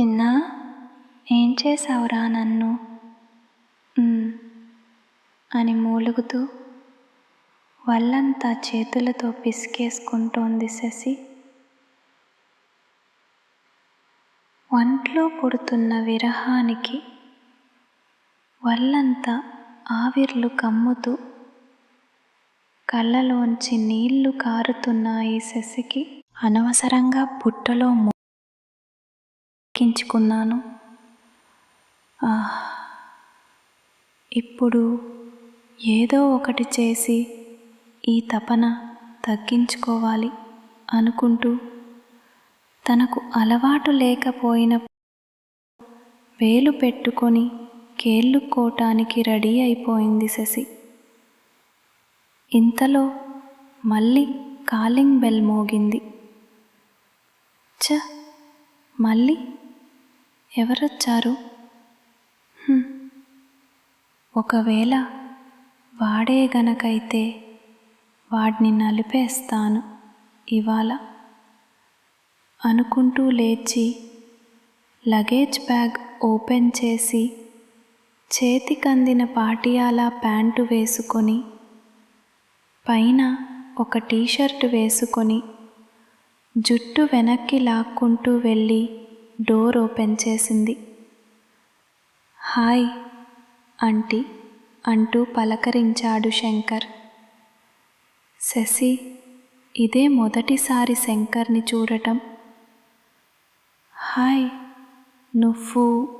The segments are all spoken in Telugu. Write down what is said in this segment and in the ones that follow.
చిన్నా ఏం చేశావురా నన్ను? అని మూలుగుతూ వల్లంతా చేతులతో పిసికేసుకుంటోంది శశి. ఒంట్లో పుడుతున్న విరహానికి వల్లంతా ఆవిర్లు కమ్ముతూ కళ్ళలోంచి నీళ్ళు కారుతున్నాయి శశికి. అనవసరంగా బుట్టలో ఎక్కించుకున్నాను ఆహ్ ఇప్పుడు ఏదో ఒకటి చేసి ఈ తపన తగ్గించుకోవాలి అనుకుంటూ తనకు అలవాటు లేకపోయిన వేలు పెట్టుకొని కేళ్ళుకోటానికి రెడీ అయిపోయింది శశి. ఇంతలో మళ్ళీ కాలింగ్ బెల్ మోగింది. చ మళ్ళీ ఎవరొచ్చారు? ఒకవేళ వాడే గనకైతే వాడిని నలిపేస్తాను ఇవాళ. అనుకుంటూ లేచి లగేజ్ బ్యాగ్ ఓపెన్ చేసి చేతికందిన పాటియాలా ప్యాంటు వేసుకొని పైన ఒక టీషర్ట్ వేసుకొని జుట్టు వెనక్కి లాక్కుంటూ వెళ్ళి డోర్ ఓపెన్ చేసింది. హాయ్ ఆంటీ అంటూ పలకరించాడు శంకర్. శశి ఇదే మొదటిసారి శంకర్ని చూడటం. హాయ్ నువ్వు?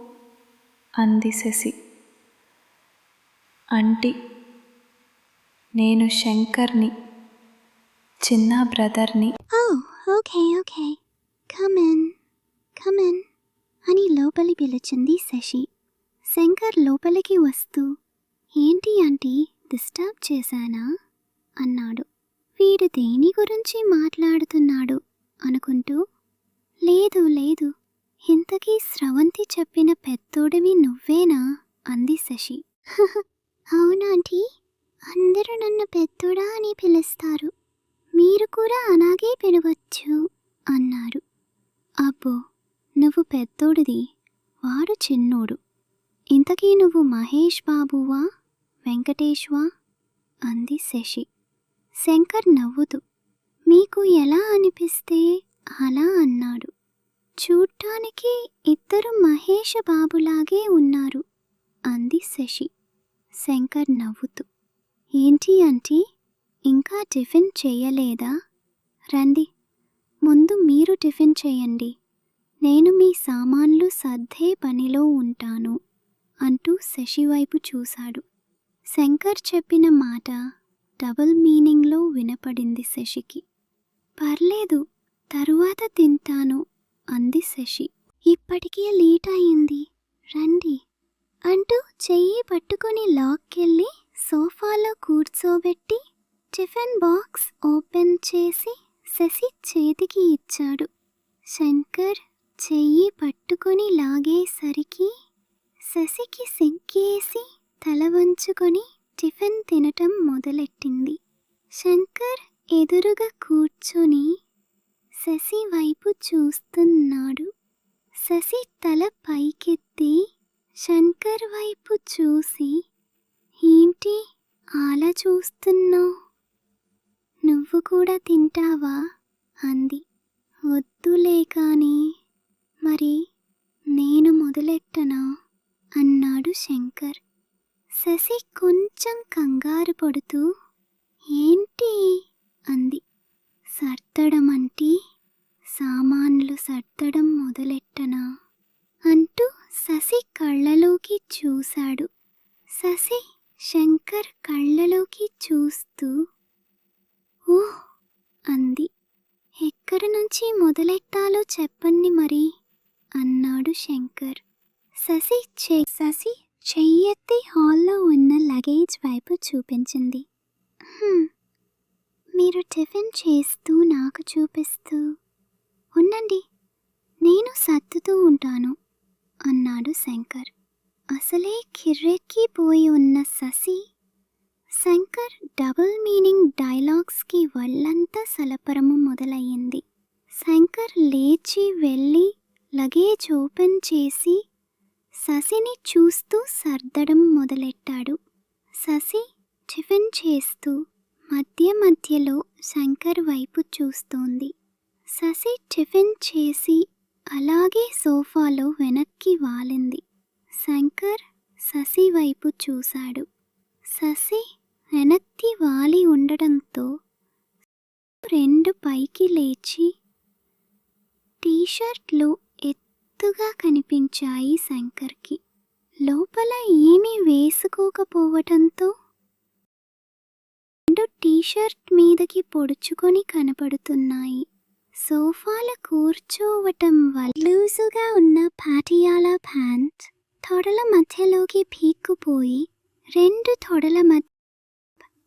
అంది శశి. అంటి నేను శంకర్ని చిన్న బ్రదర్ని. Okay okay come in in, అని లోపలి పిలిచింది శశి. శంకర్ లోపలికి వస్తూ ఏంటి ఆంటీ డిస్టర్బ్ చేశానా? అన్నాడు. వీడు దేని గురించి మాట్లాడుతున్నాడు? అనుకుంటూ లేదు లేదు ఇంతకీ స్రవంతి చెప్పిన పెద్దోడివి నువ్వేనా? అంది శశి. అవునాంటీ అందరూ నన్ను పెద్దోడా అని పిలుస్తారు. మీరు కూడా అలాగే పిలవచ్చు అన్నారు. అబ్బో నువ్వు పెద్దోడిది వాడు చిన్నోడు. ఇంతకీ నువ్వు మహేష్ బాబువా వెంకటేష్వా? అంది శశి. శంకర్ నవ్వుతూ మీకు ఎలా అనిపిస్తే అలా అన్నాడు. చూడ్డానికి ఇద్దరు మహేష్ బాబులాగే ఉన్నారు అంది శశి. శంకర్ నవ్వుతూ ఏంటి ఆంటీ ఇంకా టిఫిన్ చేయలేదా? రండి ముందు మీరు టిఫిన్ చేయండి. నేను మీ సామాన్లు సర్దే పనిలో ఉంటాను అంటూ శశి వైపు చూశాడు. శంకర్ చెప్పిన మాట డబుల్ మీనింగ్లో వినపడింది శశికి. పర్లేదు తరువాత తింటాను అంది శశి. ఇప్పటికే లేట్ అయింది రండి అంటూ చెయ్యి పట్టుకుని లాక్కెళ్ళి సోఫాలో కూర్చోబెట్టి టిఫిన్ బాక్స్ ఓపెన్ చేసి శశి చేతికి ఇచ్చాడు. శంకర్ చెయ్యి పట్టుకొని లాగేసరికి శశికి సిగ్గేసి తల వంచుకొని టిఫిన్ తినటం మొదలెట్టింది. శంకర్ ఎదురుగా కూర్చొని శశి వైపు చూస్తున్నాడు. శశి తల పైకెత్తి శంకర్ వైపు చూసి ఏంటి అలా చూస్తున్నావు? నువ్వు కూడా తింటావా? అంది. వద్దులే కానీ మరి నేను మొదలెట్టనా? అన్నాడు శంకర్. శశి కొంచెం కంగారు పడుతూ ఏంటి? అంది. సర్దడం అంటే సామాన్లు సర్దడం మొదలెట్టనా? అంటూ శశి కళ్ళలోకి చూశాడు. శశి శంకర్ కళ్ళలోకి చూస్తూ ఓ అంది. ఎక్కడి నుంచి మొదలెట్టాలో చెప్పండి మరి. అన్నాడు శంకర్. శశి చె శశి చెయ్యెత్తి హాల్లో ఉన్న లగేజ్ వైపు చూపించింది. మీరు టిఫిన్ చేస్తూ నాకు చూపిస్తూ ఉండండి నేను సర్దుతూ ఉంటాను అన్నాడు శంకర్. అసలే కిర్రెక్కిపోయి ఉన్న శశి శంకర్ డబుల్ మీనింగ్ డైలాగ్స్కి వల్లంతా సలపరము మొదలయ్యింది. శంకర్ లేచి వెళ్ళి లగేజ్ ఓపెన్ చేసి శశిని చూస్తూ సర్దడం మొదలెట్టాడు. శశి టిఫిన్ చేస్తూ మధ్య మధ్యలో శంకర్ వైపు చూస్తోంది. శశి టిఫిన్ చేసి అలాగే సోఫాలో వెనక్కి వాలింది. శంకర్ శశి వైపు చూశాడు. శశి వెనక్కి వాలి ఉండడంతో రెండు పైకి లేచి టీషర్ట్లో లోతుగా కనిపించాయి శంకర్కి. లోపల ఏమీ వేసుకోకపోవటంతో రెండు టీషర్ట్ మీదకి పొడుచుకొని కనపడుతున్నాయి. సోఫాల కూర్చోవటం వల్ల లూజుగా ఉన్న పాటియాలా ప్యాంట్ తొడల మధ్యలోకి పీక్కుపోయి రెండు తొడల మధ్య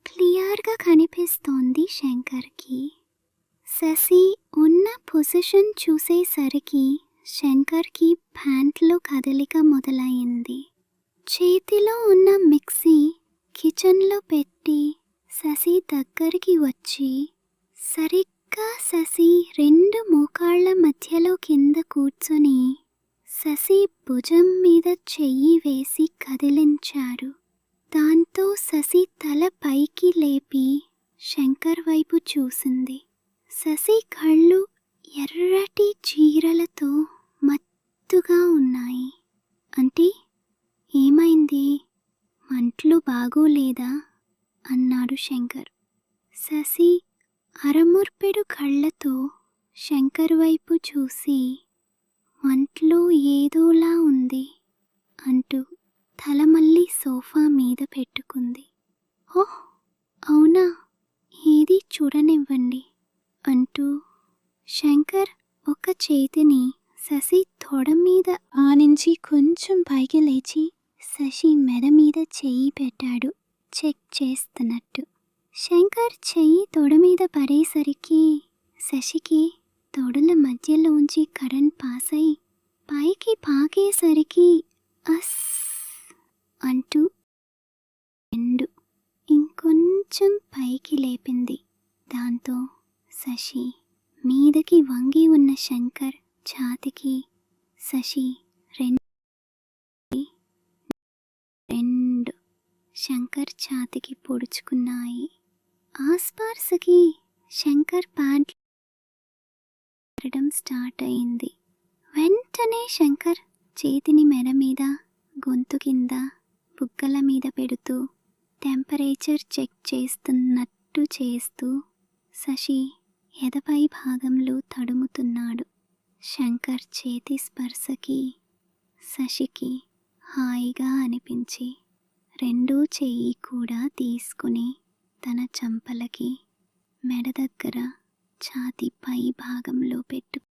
క్లియర్గా కనిపిస్తోంది శంకర్కి. శశి ఉన్న పొజిషన్ చూసేసరికి శంకర్కి ప్యాంట్లో కదలిక మొదలైంది. చేతిలో ఉన్న మిక్సీ కిచెన్లో పెట్టి శశి దగ్గరికి వచ్చి సరిగ్గా శశి రెండు మోకాళ్ళ మధ్యలో కింద కూర్చొని శశి భుజం మీద చెయ్యి వేసి కదిలించారు దాంతో శశి తల పైకి లేపి శంకర్ వైపు చూసింది. శశి కళ్ళు ఎర్రటి చీరలతో ఎత్తుగా ఉన్నాయి. అంటే ఏమైంది? మంట్లు బాగోలేదా? అన్నాడు శంకర్. శశి అరముర్పెడు కళ్ళతో శంకర్ వైపు చూసి మంట్లో ఏదోలా ఉంది అంటూ తల మళ్ళీ సోఫా మీద పెట్టుకుంది. ఓహ్ అవునా? ఏది చూడనివ్వండి అంటూ శంకర్ ఒక చేతిని శశి తొడ మీద ఆనించి కొంచెం పైకి లేచి శశి మెడ మీద చెయ్యి పెట్టాడు చెక్ చేస్తున్నట్టు. శంకర్ చెయ్యి తొడ మీద పడేసరికి శశికి తొడల మధ్యలోంచి కరెంట్ పాస్ అయి పైకి పాకేసరికి అస్ అంటూ రెండు ఇంకొంచెం పైకి లేపింది. దాంతో శశి మీదకి వంగి ఉన్న శంకర్ ఛాతికి శశి రెండు రెండు శంకర్ ఛాతికి పొడుచుకున్నాయి. ఆస్పార్స్కి శంకర్ ప్యాంట్ పడడం స్టార్ట్ అయింది. వెంటనే శంకర్ చేతిని మెడ మీద గొంతు కింద బుగ్గల మీద పెడుతూ టెంపరేచర్ చెక్ చేస్తున్నట్టు చేస్తూ శశి ఎదపై భాగంలో తడుముతున్నాడు. శంకర్ చేతి స్పర్శకి శశికి హాయిగా అనిపించి రెండూ చెయ్యి కూడా తీసుకుని తన చంపలకి మెడ దగ్గర ఛాతి పై భాగంలో పెట్టు